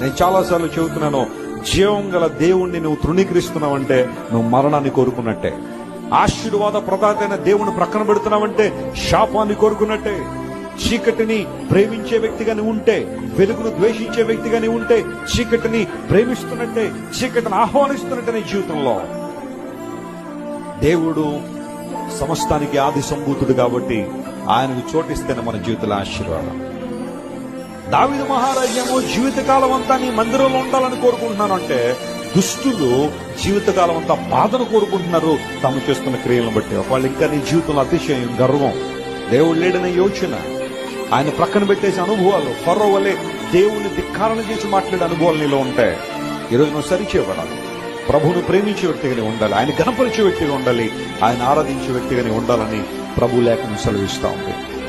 నేను చాలాసార్లు చెబుతున్నాను జీవం గల దేవుణ్ణి నువ్వు తృణీకరిస్తున్నావంటే నువ్వు మరణాన్ని కోరుకున్నట్టే. ఆశీర్వాద ప్రదాతైన దేవుని ప్రక్కన పెడుతున్నావంటే శాపాన్ని కోరుకున్నట్టే. చీకటిని ప్రేమించే వ్యక్తిగాని ఉంటే వెలుగును ద్వేషించే వ్యక్తిగా ఉంటే చీకటిని ప్రేమిస్తున్నట్టే చీకటిని ఆహ్వానిస్తున్నట్టే నీ జీవితంలో. దేవుడు సమస్తానికి ఆది సంభూతుడు కాబట్టి ఆయనకు చోటిస్తేనే మన జీవితంలో ఆశీర్వాదం. దావిద మహారాజ్యము జీవితకాలం అంతా నీ మందిరంలో ఉండాలని కోరుకుంటున్నాను అంటే దుష్టులు జీవితకాలం అంతా బాధను కోరుకుంటున్నారు. తాము చేస్తున్న క్రియలను బట్టి వాళ్ళు ఇంకా నీ జీవితంలో అతిశయం గర్వం దేవుడు లేడనే యోచన ఆయన ప్రక్కన పెట్టేసే అనుభవాలు ఫరో దేవుని ధిక్కారణ చేసి మాట్లాడే అనుభవాలు నీలో ఉంటాయి. ఈరోజు నువ్వు సరిచేయబడాలి. ప్రభువును ప్రేమించే వ్యక్తిగానే ఉండాలి. ఆయన గణపరిచే వ్యక్తిగా ఉండాలి. ఆయన ఆరాధించే వ్యక్తిగానే ఉండాలని ప్రభు లేఖను సెలవిస్తూ ఉంది.